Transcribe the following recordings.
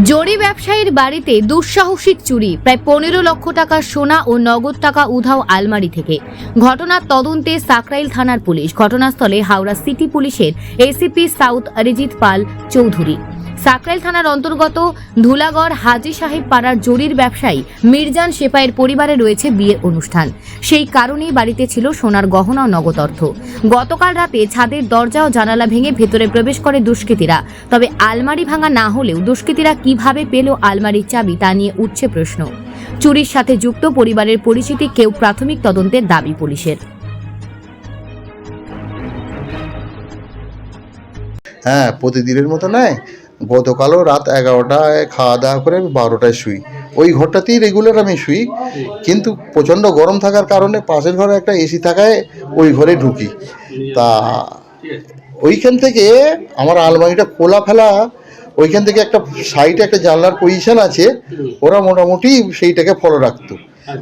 জরি ব্যবসায়ীর বাড়িতে দুঃসাহসিক চুরি, প্রায় পনেরো লক্ষ টাকা সোনা ও নগদ টাকা উধাও আলমারি থেকে। ঘটনার তদন্তে সাকরাইল থানার পুলিশ, ঘটনাস্থলে হাওড়া সিটি পুলিশের এসিপি সাউথ অরিজিৎ পাল চৌধুরী। সাকরাইল থানার অন্তর্গত ধুলাগড় হাজি সাহেব পাড়ার জরির ব্যবসায়ী মির্জান সেপাইয়ের পরিবারে রয়েছে বিয়ের অনুষ্ঠান। সেই কারণেই বাড়িতে ছিল সোনার গহনা ও নগদ অর্থ। গতকাল রাতে ছাদের দরজা ও জানালা ভেঙে ভেতরে প্রবেশ করে দুষ্কৃতীরা। তবে আলমারি ভাঙা না হলেও দুষ্কৃতীরা কীভাবে পেল আলমারির চাবি তা নিয়ে উঠছে প্রশ্ন। চুরির সাথে যুক্ত পরিবারের পরিচিতি কেউ প্রাথমিক তদন্তের দাবি পুলিশের। হ্যাঁ প্রতিদিনের মতো নয় গতকালও রাত এগারোটায় খাওয়া দাওয়া করে আমি বারোটায় শুই। ওই ঘরটাতেই রেগুলার আমি শুই কিন্তু প্রচণ্ড গরম থাকার কারণে পাশের ঘরে একটা এসি থাকায় ওই ঘরে ঢুকি। তা ওইখান থেকে আমার আলমারিটা খোলা ফেলা ওইখান থেকে একটা সাইডে একটা জানলার পজিশন আছে ওরা মোটামুটি সেইটাকে ফলো রাখতো।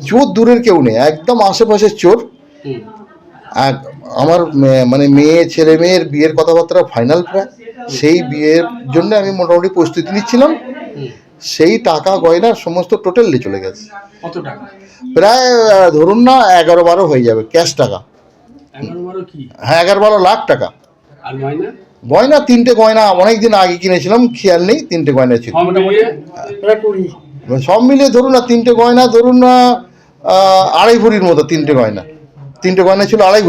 চোর দূরের কেউ নেই একদম আশেপাশের চোর। আর আমার মানে মেয়ে ছেলে মেয়ের বিয়ের কথাবার্তা ফাইনাল প্রায়। সেই বিয়ের জন্য আমি মোটামুটি প্রস্তুতি নিচ্ছিলাম। সেই টাকা গয়না সমস্ত টোটালি চলে গেছে। কত টাকা? প্রায় ধরুন না এগারো বারো হয়ে যাবে ক্যাশ টাকা। হ্যাঁ এগারো বারো লাখ টাকা। গয়না? তিনটে গয়না অনেক দিন আগে কিনেছিলাম খেয়াল নেই তিনটে গয়না ছিল। সব মিলিয়ে? সব মিলিয়ে ধরুন না তিনটে গয়না ধরুন না আড়াই ভরির মতো তিনটে গয়না। তিনটে গয়না ছিল আড়াই কি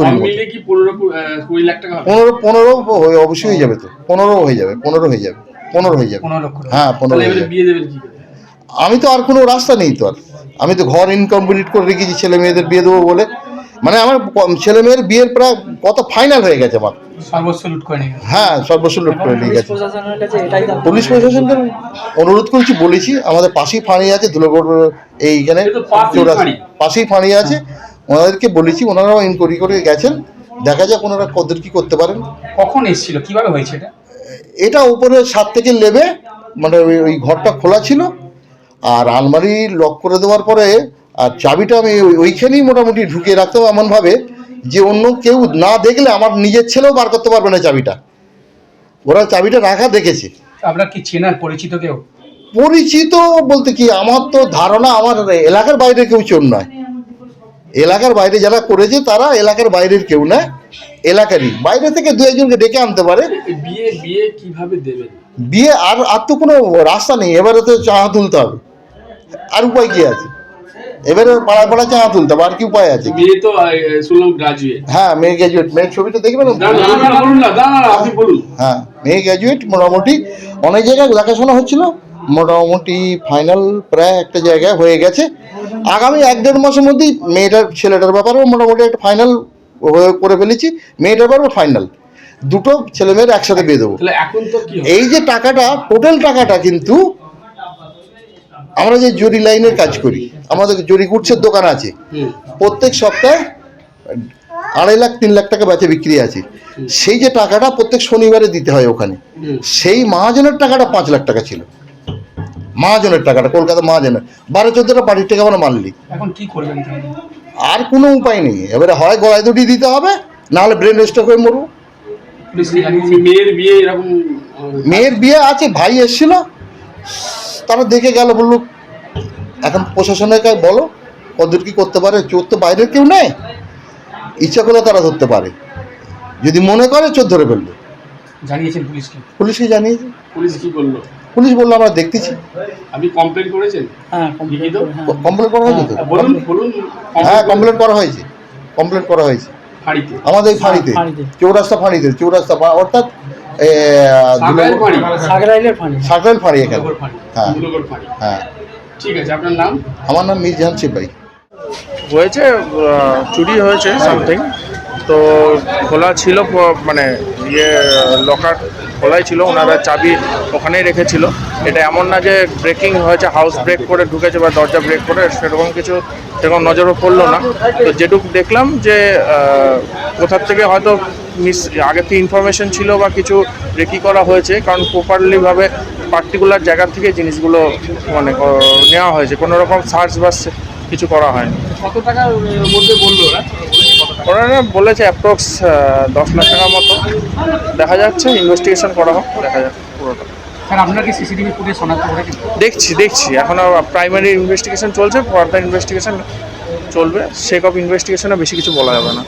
পনেরো পনেরো অবশ্যই হয়ে যাবে তো। পনেরো হয়ে যাবে পনেরো হয়ে যাবে পনেরো হয়ে যাবে। পনেরো লক্ষ টাকা। হ্যাঁ পনেরো হয়ে যাবে। আমি তো আর কোনো রাস্তা নেই তো আর। আমি তো ঘর ইনকমপ্লিট করে রেখেছি ছেলে মেয়েদের বিয়ে দেবো বলে। মানে আমার ছেলে মেয়ের বিয়ের প্রায় কত ফাইনাল হয়ে গেছে আমার। হ্যাঁ সর্বস্ব লুট করে নিয়ে গেছে। পুলিশ প্রশাসনকে অনুরোধ করেছি বলেছি আমাদের পাশেই ফাঁড়ি আছে ধুলোগড় এইখানে পাশেই চৌরাস্তা- ফাঁড়ি। পাশেই ফাঁড়ি আছে। ওনাদেরকে বলেছি ওনারাও ইনকোয়ারি করে গেছেন দেখা যাক ওনারা কদের কি করতে পারেন। কখন এসেছিল? কীভাবে হয়েছে এটা? এটা উপরে সাত থেকে লেবে মানে ওই ঘরটা খোলা ছিল আর আলমারি লক করে দেওয়ার পরে আর চাবিটা আমি ওই- ওইখানেই মোটামুটি ঢুকিয়ে রাখতাম এমনভাবে যে অন্য কেউ না দেখলে আমার নিজের ছেলেও বার করতে পারবে না চাবিটা। ওরা চাবিটা রাখা দেখেছে। আপনার কি চেনার পরিচিত কেউ? পরিচিত বলতে কি আমার তো ধারণা আমার এলাকার বাইরে কেউ চোর নয়। এলাকার বাইরে যারা করেছে তারা এলাকার বাইরের কেউ না এলাকারই। বাইরে থেকে দু একজনকে ডেকে আনতে পারে। বিয়ে বিয়ে কীভাবে দেবেন? বিয়ে আর আর তো কোনো রাস্তা নেই এবারে তো চাঁদা তুলতে হবে। আর উপায় কি আছে? এবারে পাড়ায় পাড়ায় চাঁদা তুলতে হবে আর কি উপায় আছে? বিয়ে তো শুনলাম গ্রাজুয়েট হ্যাঁ মেয়ে গ্র্যাজুয়েট মেয়ের ছবিটা দেখবেন? না না না, না, বলুন না না না, আপনি বলুন। হ্যাঁ মেয়ে গ্র্যাজুয়েট মোটামুটি। অনেক জায়গায় দেখাশোনা হচ্ছিল। মোটামুটি ফাইনাল প্রায় একটা জায়গায় হয়ে গেছে। আগামী এক দেড় মাসের মধ্যেই মেয়েটার ছেলেটার ব্যাপারেও মোটামুটি একটা ফাইনাল হয়ে করে ফেলেছি। মেয়েটার ব্যাপারে ফাইনাল দুটো ছেলে মেয়ের একসাথে বিয়ে দেবো? এই যে টাকাটা টোটাল টাকাটা কিন্তু আমরা যে জরি লাইনের কাজ করি আমাদের জরি গুডসের দোকান আছে। প্রত্যেক সপ্তাহে আড়াই লাখ তিন লাখ টাকা বেচে বিক্রি আছে। সেই যে টাকাটা প্রত্যেক শনিবারে দিতে হয় ওখানে। সেই মহাজনের টাকাটা পাঁচ লাখ টাকা ছিল। মহাজনের টাকাটা কলকাতা মহাজনের। বারো চোদ্দটা বাড়ির টাকা আমরা মারলি এখন কি করবেন আর কোনো উপায় নেই। এবারে হয় গলায় দুটি দিতে হবে নাহলে ব্রেন স্ট্রোক হয়ে মরবো। মেয়ের বিয়ে এরকম মেয়ের বিয়ে আছে ভাই এসেছিল। তারা দেখে গেল বলল এখন প্রশাসনের কাছে বলো কদ্দূর কি করতে পারে? চোর তো বাইরের কেউ নেই। ইচ্ছা করলে তারা ধরতে পারে। যদি মনে করে চোর ধরে ফেলবে। জানিয়েছেন পুলিশকে? পুলিশকে জানিয়েছে পুলিশ কি করল পুলিশ বলল আমরা দেখতেছি। আপনি কমপ্লেন করেছেন? হ্যাঁ? করে, হ্যাঁ। কমপ্লেন করা হয়েছে তো? বলুন বলুন হ্যাঁ কমপ্লেন করা হয়েছে। কমপ্লেন করা হয়েছে। আমাদের ফাঁড়িতে। চৌরাস্তা ফাঁড়িতে চৌরাস্তা অর্থাৎ এ, সাকরাইল ফাঁড়ি? এখানে। হ্যাঁ। হ্যাঁ। ঠিক আছে আপনার নাম? আমার নাম মির্জাহান সিপাই হয়েছে চুরি হয়েছে সামথিং তো খোলা ছিল মানে ইয়ে লকার খোলাই ছিল, ওনারা চাবি ওখানেই রেখেছিল। এটা এমন না যে ব্রেকিং হয়েছে হাউস ব্রেক করে ঢুকেছে বা দরজা ব্রেক করে, সেরকম কিছু সেরকম নজরও পড়ল না। তো যেটুকু দেখলাম যে কোথার থেকে হয়তো মিস আগে থেকে ইনফরমেশন ছিল বা কিছু রেকি করা হয়েছে, কারণ প্রপারলিভাবে পার্টিকুলার জায়গা থেকে জিনিসগুলো মানে নেওয়া হয়েছে। কোনো রকম সার্চ বা কিছু করা হয়নি। কত টাকার মধ্যে বলল ওরা বলেছে অ্যাপ্রক্স দশ লাখ টাকার মতো। দেখা যাচ্ছে ইনভেস্টিগেশন করা হোক দেখা যাক পুরোটা। দেখছি দেখছি। এখনও প্রাইমারি ইনভেস্টিগেশন চলছে ফার্দার ইনভেস্টিগেশন চলবে। সেক অফ ইনভেস্টিগেশনে বেশি কিছু বলা যাবে না।